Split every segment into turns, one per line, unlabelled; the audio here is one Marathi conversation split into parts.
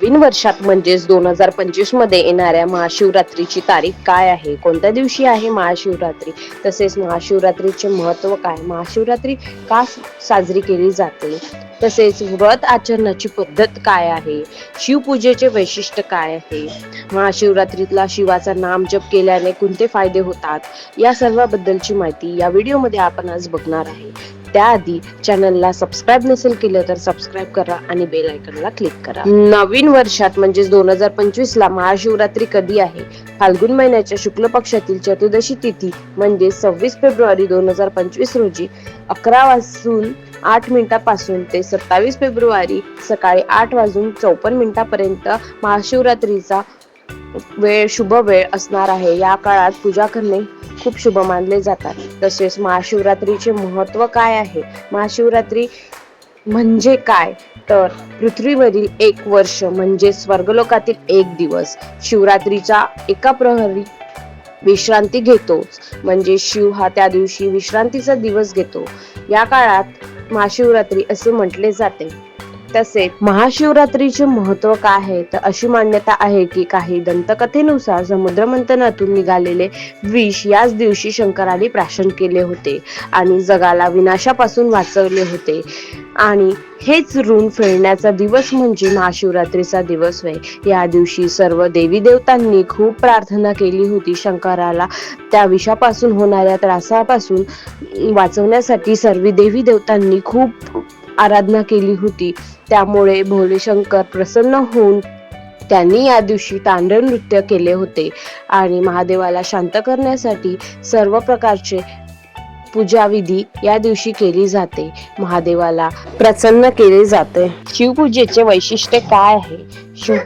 नवीन वर्षात म्हणजेच दोन हजार पंचवीसमध्ये येणाऱ्या महाशिवरात्रीची तारीख काय आहे? कोणत्या दिवशी आहे महाशिवरात्री? तसेच महाशिवरात्रीचे महत्त्व काय? महाशिवरात्री का साजरी केली जाते? तसेच व्रत आचरणाची पद्धत काय आहे? शिवपूजेचे वैशिष्ट्य काय आहे? महाशिवरात्रीतला शिवाचा नाम जप केल्याने कोणते फायदे होतात? या सर्वाबद्दलची माहिती या व्हिडिओमध्ये आपण आज बघणार आहे. त्याआधी चॅनलला सबस्क्राईब नसेल केलं तर सबस्क्राईब करा आणि बेल आयकॉनला क्लिक करा. नवीन वर्षात म्हणजेच दोन हजार पंचवीस ला महाशिवरात्री कधी आहे? फाल्गुन महिन्याच्या शुक्ल पक्षातील चतुर्दशी तिथी म्हणजे सव्वीस फेब्रुवारी दोन हजार पंचवीस रोजी अकरा वाजून आठ मिनिटापासून ते सत्तावीस फेब्रुवारी सकाळी आठ वाजून चौपन्न मिनिटापर्यंत महाशिवरात्रीचा वेळ शुभ वेळ असणार आहे. या काळात पूजा करणे खूप शुभ मानले जातात. तसेच महाशिवरात्रीचे महत्त्व काय आहे? महाशिवरात्री म्हणजे काय? तर पृथ्वीवरील एक वर्ष म्हणजे स्वर्गलोकातील एक दिवस. शिवरात्रीचा एका प्रहरी विश्रांती घेतो. म्हणजे शिव हा त्या दिवशी विश्रांतीचा दिवस घेतो. या काळात महाशिवरात्री असे म्हटले जाते. तसेच महाशिवरात्रीचे महत्त्व काय आहे? तर अशी मान्यता आहे की काही दंतकथेनुसार समुद्र मंथनातून निघालेले विष याच दिवशी शंकराने प्राशन केले होते आणि जगाला विनाशापासून वाचवले होते. आणि हेच ऋण फेडण्याचा दिवस म्हणजे महाशिवरात्रीचा दिवस होय. या दिवशी सर्व देवी देवतांनी खूप प्रार्थना केली होती शंकराला. त्या विषापासून होणाऱ्या त्रासापासून वाचवण्यासाठी सर्व देवी देवतांनी खूप आराधना केली होती. त्यामुळे भोले शंकर प्रसन्न होऊन त्यांनी या दिवशी तांडव नृत्य केले होते. आणि महादेवाला शांत करण्यासाठी सर्व प्रकारचे पूजाविधी या दिवशी केली जाते. महादेवाला प्रसन्न केले जाते. शिवपूजेचे वैशिष्ट्य काय आहे? शिव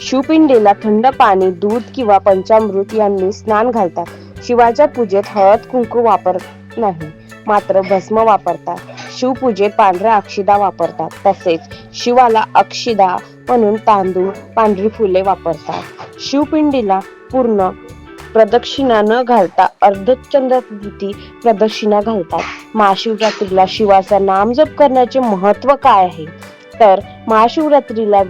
शिवपिंडीला थंड पाणी दूध किंवा पंचामृत यांनी स्नान घालतात. शिवाच्या पूजेत हळद कुंकू वापरत नाही मात्र भस्म वापरतात. शिवपूजेत पांढऱ्या अक्षिदा वापरतात. तसेच शिवाला अक्षिदा म्हणून तांदूळ पांढरी फुले वापरतात. शिवपिंडीला पूर्ण प्रदक्षिणा न घालता अर्धचंद्रकृती प्रदक्षिणा घालतात. महाशिवरात्रीला शिवाचा नामजप करण्याचे महत्त्व काय आहे? तर महाशिवरात्रीला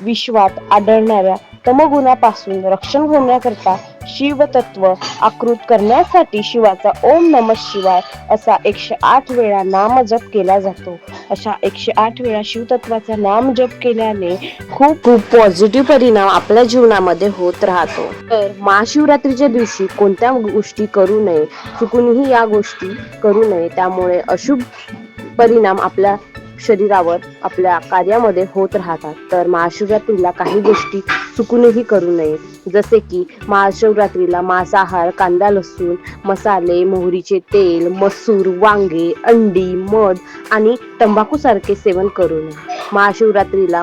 विश्वात आढळणाऱ्या तमगुणापासून रक्षण होण्याकरता शिवतत्व आकृत करण्यासाठी शिवाचा ओम नम शिवाय असा एकशे आठ वेळा नामजप केला जातो. अशा एकशे आठ वेळा शिवतत्वाचा नाम जप केल्याने खूप खूप पॉझिटिव्ह परिणाम आपल्या जीवनामध्ये होत राहतो. तर महाशिवरात्रीच्या दिवशी कोणत्या गोष्टी करू नये चुकूनही या गोष्टी करू नये त्यामुळे अशुभ परिणाम आपल्या शरीरावर आपल्या कार्यामध्ये होत राहतात. तर महाशिवरात्रीला काही गोष्टी चुकूनही करू नये. जसे की महाशिवरात्रीला मांसाहार कांदा लसूण मसाले मोहरीचे तेल मसूर वांगे अंडी मध आणि तंबाखू सारखे सेवन करू नये. महाशिवरात्रीला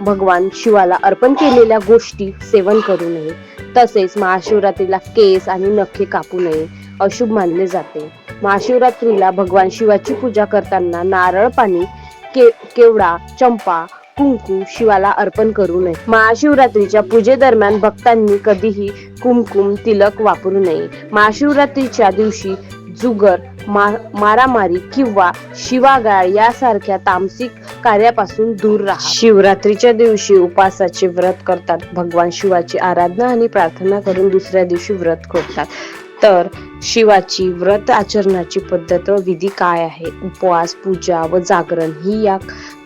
भगवान शिवाला अर्पण केलेल्या गोष्टी सेवन करू नये. तसेच महाशिवरात्रीला केस आणि नखे कापू नये अशुभ मानले जाते. महाशिवरात्रीला भगवान शिवाची पूजा करताना नारळ पाणी के केवडा चंपा कुंकू शिवाला अर्पण करू नये. महाशिवरात्रीच्या पूजेदरम्यान भक्तांनी कधीही कुमकुम तिलक वापरू नये. महाशिवरात्रीच्या दिवशी जुगर मा मारामारी किंवा शिवागाळ यासारख्या तामसिक कार्यापासून दूर राहा. शिवरात्रीच्या दिवशी उपासाचे व्रत करतात. भगवान शिवाची आराधना आणि प्रार्थना करून दुसऱ्या दिवशी व्रत करतात. तर शिवाची व्रत आचरणाची पद्धत व विधी काय आहे? उपवास पूजा व जागरण ही या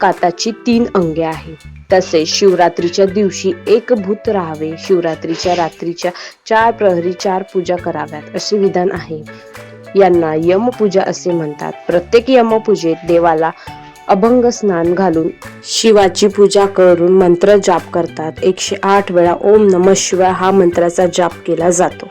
काताची तीन अंगे आहेत तसेच शिवरात्रीच्या दिवशी एकभूत राहावे. शिवरात्रीच्या रात्रीच्या चार प्रहरी चार पूजा कराव्यात असे विधान आहे. यांना यमपूजा असे म्हणतात. प्रत्येक यमपूजेत देवाला अभंग स्नान घालून शिवाची पूजा करून मंत्र जाप करतात. एकशे आठ वेळा ओम नम शिवाय हा मंत्राचा जाप केला जातो.